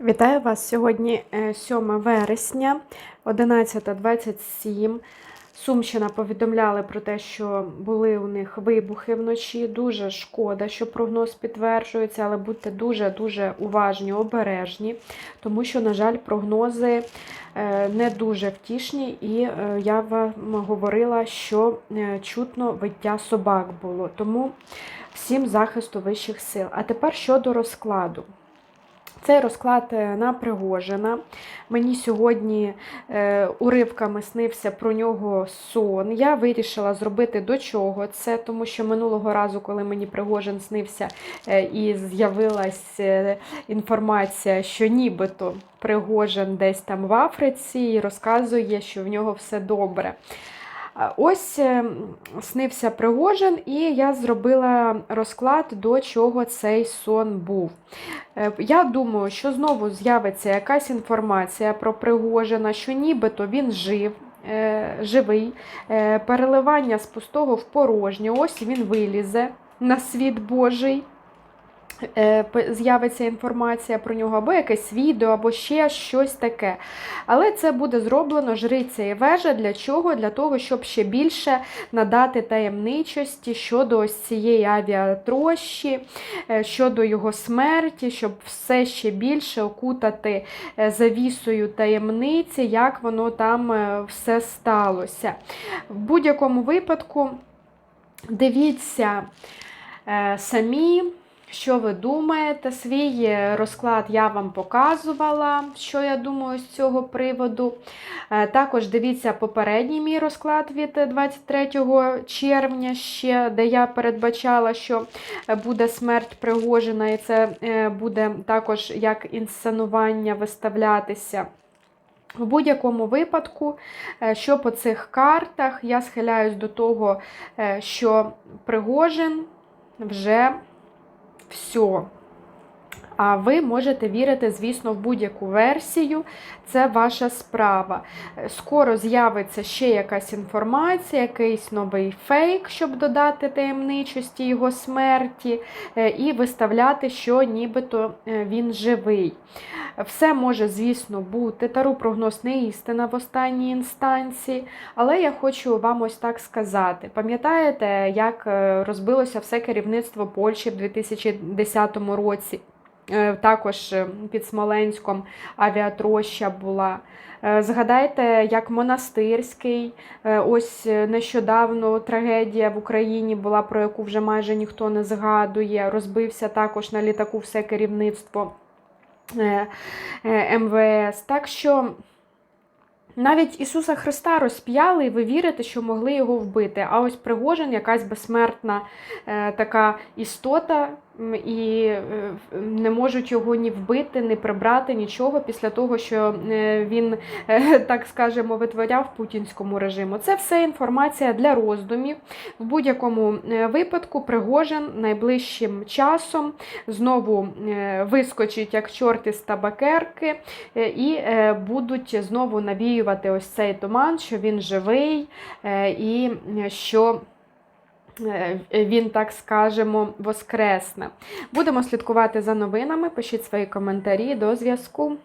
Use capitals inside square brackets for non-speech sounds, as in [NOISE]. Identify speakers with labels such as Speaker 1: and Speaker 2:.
Speaker 1: Вітаю вас сьогодні е, 7 вересня, 11.27. Сумщина повідомляли про те, що були у них вибухи вночі. Дуже шкода, що прогноз підтверджується, але будьте дуже-дуже уважні, обережні, тому що, на жаль, прогнози е, не дуже втішні, і е, я вам говорила, що е, чутно виття собак було. Тому всім захисту вищих сил. А тепер щодо розкладу. Цей розклад е, на Пригожина. Мені сьогодні е, уривками снився про нього сон. Я вирішила зробити до чого це, тому що минулого разу, коли мені Пригожин снився е, і з'явилась інформація, що нібито Пригожин десь там в Африці і розказує, що в нього все добре. Ось е, снився Пригожин, і я зробила розклад, до чого цей сон був. Е, Я думаю, що знову з'явиться якась інформація про Пригожина, що нібито він жив. е, Живий, переливання з пустого в порожнє. Ось він вилізе на світ Божий. Е, З'явиться інформація про нього, або якесь відео, або ще щось таке. Але це буде зроблено жриця і вежа. Для чого? Для того, щоб ще більше надати таємничості щодо ось цієї авіатрощі, е, щодо його смерті, щоб все ще більше окутати е, завісою таємниці, як воно там все сталося. В будь-якому випадку дивіться самі. Що ви думаєте? Свій е, розклад я вам показувала, що я думаю з цього приводу. Е, Також дивіться попередній мій розклад від е, 23 червня, ще, де я передбачала, що е, буде смерть Пригожина, і це е, буде також як інсценування виставлятися. В будь-якому випадку, е, що по цих картах, я схиляюсь до того, е, що Пригожин вже все. А ви можете вірити, звісно, в будь-яку версію, це ваша справа. Скоро з'явиться ще якась інформація, якийсь новий фейк, щоб додати таємничості його смерті, е, і виставляти, що нібито е, він живий. Все може, звісно, бути. Тару прогноз не істина в останній інстанції, але я хочу вам ось так сказати. Пам'ятаєте, як е, розбилося все керівництво Польщі в 2010 році? Е, Також е, під Смоленськом авіатроща була. Е, Згадайте, як монастирський, ось нещодавно трагедія в Україні була, про яку вже майже ніхто не згадує. Розбився також на літаку все керівництво МВС. Так що навіть Ісуса Христа розп'яли, і ви вірите, що могли його вбити. А ось Пригожин, якась безсмертна така істота, і е, не можуть його ні вбити, ні прибрати, нічого після того, що е, він, е, [LAUGHS] так скажемо, витворяв путінському режиму. Це все інформація для роздумів. В будь-якому випадку Пригожин найближчим часом знову вискочить як чорт із табакерки і будуть знову навіювати ось цей туман, що він живий і що. Е, Він, так скажемо, воскресне. Будемо слідкувати за новинами. Пишіть свої коментарі. До зв'язку.